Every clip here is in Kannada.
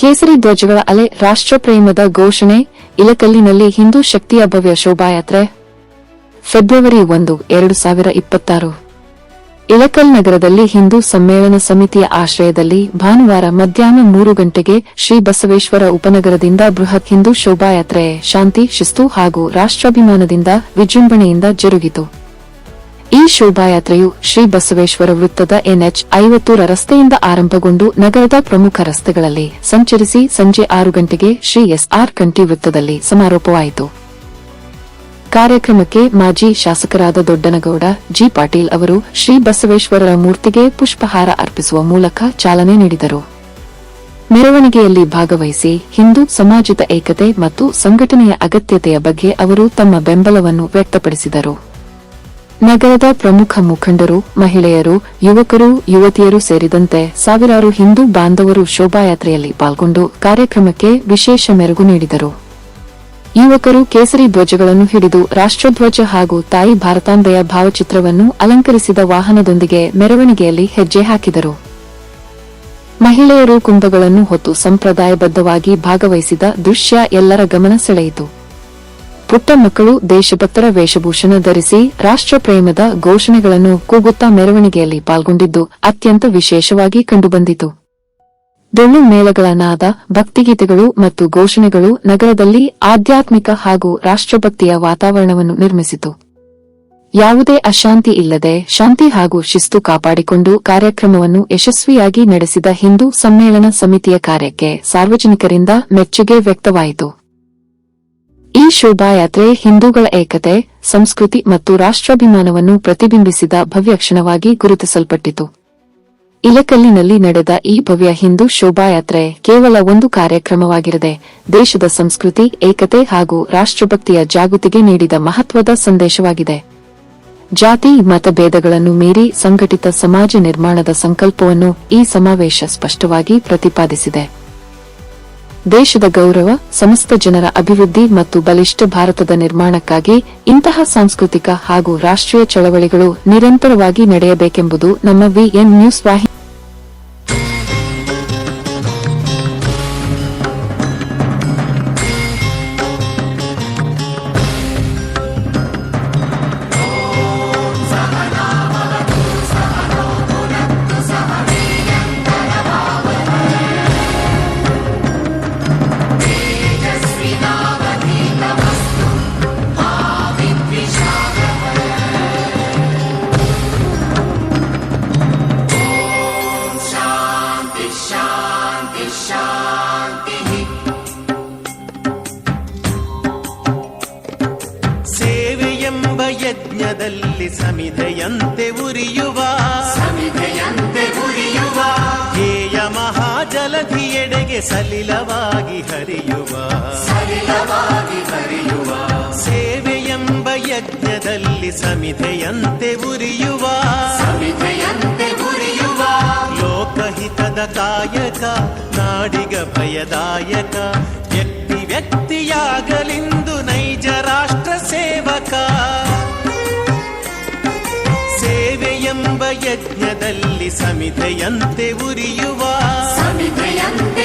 ಕೇಸರಿ ಧ್ವಜಗಳ ಅಲೆ ರಾಷ್ಟ್ರಪ್ರೇಮದ ಘೋಷಣೆ, ಇಲಕಲ್ಲಿನಲ್ಲಿ ಹಿಂದೂ ಶಕ್ತಿಯ ಭವ್ಯ ಶೋಭಾಯಾತ್ರೆ. ಫೆಬ್ರವರಿ ಒಂದು, ಎರಡು ಸಾವಿರ ಇಪ್ಪತ್ತಾರು. ಇಳಕಲ್ ನಗರದಲ್ಲಿ ಹಿಂದೂ ಸಮ್ಮೇಳನ ಸಮಿತಿಯ ಆಶ್ರಯದಲ್ಲಿ ಭಾನುವಾರ ಮಧ್ಯಾಹ್ನ ಮೂರು ಗಂಟೆಗೆ ಶ್ರೀ ಬಸವೇಶ್ವರ ಉಪನಗರದಿಂದ ಬೃಹತ್ ಹಿಂದೂ ಶೋಭಾಯಾತ್ರೆ, ಶಾಂತಿ, ಶಿಸ್ತು ಹಾಗೂ ರಾಷ್ಟ್ರಾಭಿಮಾನದಿಂದ ವಿಜೃಂಭಣೆಯಿಂದ ಜರುಗಿತು. ಈ ಶೋಭಾಯಾತ್ರೆಯು ಶ್ರೀ ಬಸವೇಶ್ವರ ವೃತ್ತದ ಎನ್ಎಚ್ ಐವತ್ತೂರ ರಸ್ತೆಯಿಂದ ಆರಂಭಗೊಂಡು ನಗರದ ಪ್ರಮುಖ ರಸ್ತೆಗಳಲ್ಲಿ ಸಂಚರಿಸಿ ಸಂಜೆ ಆರು ಗಂಟೆಗೆ ಶ್ರೀ ಎಸ್ಆರ್ ಕಂಠಿ ವೃತ್ತದಲ್ಲಿ ಸಮಾರೋಪವಾಯಿತು. ಕಾರ್ಯಕ್ರಮಕ್ಕೆ ಮಾಜಿ ಶಾಸಕರಾದ ದೊಡ್ಡನಗೌಡ ಜಿ ಪಾಟೀಲ್ ಅವರು ಶ್ರೀ ಬಸವೇಶ್ವರರ ಮೂರ್ತಿಗೆ ಪುಷ್ಪಹಾರ ಅರ್ಪಿಸುವ ಮೂಲಕ ಚಾಲನೆ ನೀಡಿದರು. ಮೆರವಣಿಗೆಯಲ್ಲಿ ಭಾಗವಹಿಸಿ ಹಿಂದೂ ಸಮಾಜದ ಏಕತೆ ಮತ್ತು ಸಂಘಟನೆಯ ಅಗತ್ಯತೆಯ ಬಗ್ಗೆ ಅವರು ತಮ್ಮ ಬೆಂಬಲವನ್ನು ವ್ಯಕ್ತಪಡಿಸಿದರು. ನಗರದ ಪ್ರಮುಖ ಮುಖಂಡರು, ಮಹಿಳೆಯರು, ಯುವಕರು, ಯುವತಿಯರು ಸೇರಿದಂತೆ ಸಾವಿರಾರು ಹಿಂದೂ ಬಾಂಧವರು ಶೋಭಾಯಾತ್ರೆಯಲ್ಲಿ ಪಾಲ್ಗೊಂಡು ಕಾರ್ಯಕ್ರಮಕ್ಕೆ ವಿಶೇಷ ಮೆರುಗು ನೀಡಿದರು. ಯುವಕರು ಕೇಸರಿ ಧ್ವಜಗಳನ್ನು ಹಿಡಿದು ರಾಷ್ಟ್ರಧ್ವಜ ಹಾಗೂ ತಾಯಿ ಭಾರತಾಂಬೆಯ ಭಾವಚಿತ್ರವನ್ನು ಅಲಂಕರಿಸಿದ ವಾಹನದೊಂದಿಗೆ ಮೆರವಣಿಗೆಯಲ್ಲಿ ಹೆಜ್ಜೆ ಹಾಕಿದರು. ಮಹಿಳೆಯರು ಕುಂಭಗಳನ್ನು ಹೊತ್ತು ಸಂಪ್ರದಾಯಬದ್ಧವಾಗಿ ಭಾಗವಹಿಸಿದ ದೃಶ್ಯ ಎಲ್ಲರ ಗಮನ ಸೆಳೆಯಿತು. ಪುಟ್ಟ ಮಕ್ಕಳು ದೇಶಭಕ್ತರ ವೇಷಭೂಷಣ ಧರಿಸಿ ರಾಷ್ಟ್ರಪ್ರೇಮದ ಘೋಷಣೆಗಳನ್ನು ಕೂಗುತ್ತಾ ಮೆರವಣಿಗೆಯಲ್ಲಿ ಪಾಲ್ಗೊಂಡಿದ್ದು ಅತ್ಯಂತ ವಿಶೇಷವಾಗಿ ಕಂಡುಬಂದಿತು. ಡೊಳ್ಳು ಮೇಳಗಳ ನಾದ ಭಕ್ತಿಗೀತೆಗಳು ಮತ್ತು ಘೋಷಣೆಗಳು ನಗರದಲ್ಲಿ ಆಧ್ಯಾತ್ಮಿಕ ಹಾಗೂ ರಾಷ್ಟ್ರಭಕ್ತಿಯ ವಾತಾವರಣವನ್ನು ನಿರ್ಮಿಸಿತು. ಯಾವುದೇ ಅಶಾಂತಿ ಇಲ್ಲದೆ ಶಾಂತಿ ಹಾಗೂ ಶಿಸ್ತು ಕಾಪಾಡಿಕೊಂಡು ಕಾರ್ಯಕ್ರಮವನ್ನು ಯಶಸ್ವಿಯಾಗಿ ನಡೆಸಿದ ಹಿಂದೂ ಸಮ್ಮೇಳನ ಸಮಿತಿಯ ಕಾರ್ಯಕ್ಕೆ ಸಾರ್ವಜನಿಕರಿಂದ ಮೆಚ್ಚುಗೆ ವ್ಯಕ್ತವಾಯಿತು. ಈ ಶೋಭಾಯಾತ್ರೆ ಹಿಂದೂಗಳ ಏಕತೆ, ಸಂಸ್ಕೃತಿ ಮತ್ತು ರಾಷ್ಟ್ರಾಭಿಮಾನವನ್ನು ಪ್ರತಿಬಿಂಬಿಸಿದ ಭವ್ಯ ಕ್ಷಣವಾಗಿ ಗುರುತಿಸಲ್ಪಟ್ಟಿತು. ಇಲಕಲ್ಲಿನಲ್ಲಿ ನಡೆದ ಈ ಭವ್ಯ ಹಿಂದೂ ಶೋಭಾಯಾತ್ರೆ ಕೇವಲ ಒಂದು ಕಾರ್ಯಕ್ರಮವಾಗಿರದೆ, ದೇಶದ ಸಂಸ್ಕೃತಿ, ಏಕತೆ ಹಾಗೂ ರಾಷ್ಟ್ರಭಕ್ತಿಯ ಜಾಗೃತಿಗೆ ನೀಡಿದ ಮಹತ್ವದ ಸಂದೇಶವಾಗಿದೆ. ಜಾತಿ, ಮತಭೇದಗಳನ್ನು ಮೀರಿ ಸಂಘಟಿತ ಸಮಾಜ ನಿರ್ಮಾಣದ ಸಂಕಲ್ಪವನ್ನು ಈ ಸಮಾವೇಶ ಸ್ಪಷ್ಟವಾಗಿ ಪ್ರತಿಪಾದಿಸಿದೆ. ದೇಶದ ಗೌರವ, ಸಮಸ್ತ ಜನರ ಅಭಿವೃದ್ಧಿ ಮತ್ತು ಬಲಿಷ್ಠ ಭಾರತದ ನಿರ್ಮಾಣಕ್ಕಾಗಿ ಇಂತಹ ಸಾಂಸ್ಕೃತಿಕ ಹಾಗೂ ರಾಷ್ಟ್ರೀಯ ಚಳವಳಿಗಳು ನಿರಂತರವಾಗಿ ನಡೆಯಬೇಕೆಂಬುದು ನಮ್ಮ ವಿಎನ್ ನ್ಯೂಸ್ ವಾಹಿನಿ. ಯಜ್ಞದಲ್ಲಿ ಸಮಿಧೆಯಂತೆ ಉರಿಯುವ ಸಮಿಧೆಯಂತೆ ಉರಿಯುವ ಹೇಯ ಮಹಾಜಲಧಿಯೆಡೆಗೆ ಸಲಿಲವಾಗಿ ಹರಿಯುವ ಸಲಿಲವಾಗಿ ಹರಿಯುವ ಸೇವೆಯೆಂಬ ಯಜ್ಞದಲ್ಲಿ ಸಮಿಧೆಯಂತೆ ಉರಿಯುವ ಸಮಿಧೆಯಂತೆ ಉರಿಯುವ ಲೋಕಹಿತದ ಕಾಯಕ ನಾಡಿಗ ಭಯದಾಯಕ ಯಜ್ಞದಲ್ಲಿ ಸಮಿತೆಯಂತೆ ಉರಿಯುವ ಸಮಿಧೆಯಂತೆ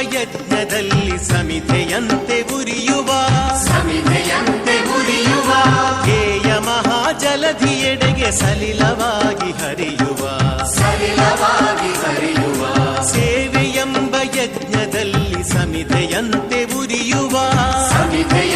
ಯಜ್ಞದಲ್ಲಿ ಸಮಿತೆಯಂತೆ ಉರಿಯುವ. ಸಮಿತೆಯಂತೆ ಉರಿಯುವ. ಧ್ಯೇಯ ಮಹಾಜಲಧಿಯೆಡೆಗೆ ಸಲಿಲವಾಗಿ ಹರಿಯುವ. ಸಲಿಲವಾಗಿ ಹರಿಯುವ. ಸೇವೆಯೆಂಬ ಯಜ್ಞದಲ್ಲಿ ಸಮಿತೆಯಂತೆ ಉರಿಯುವ. ಸಮಿಧೆಯಂತೆ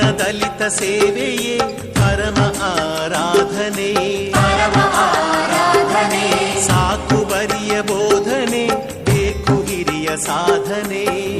ದೀನ ದಲಿತ ಸೇವೆಯೇ ಪರಮ ಆರಾಧನೆ ಪರಮ ಆರಾಧನೆ ಸಾಕು ಬರಿಯ ಬೋಧನೆ ಬೇಕು ಹಿರಿಯ ಸಾಧನೆ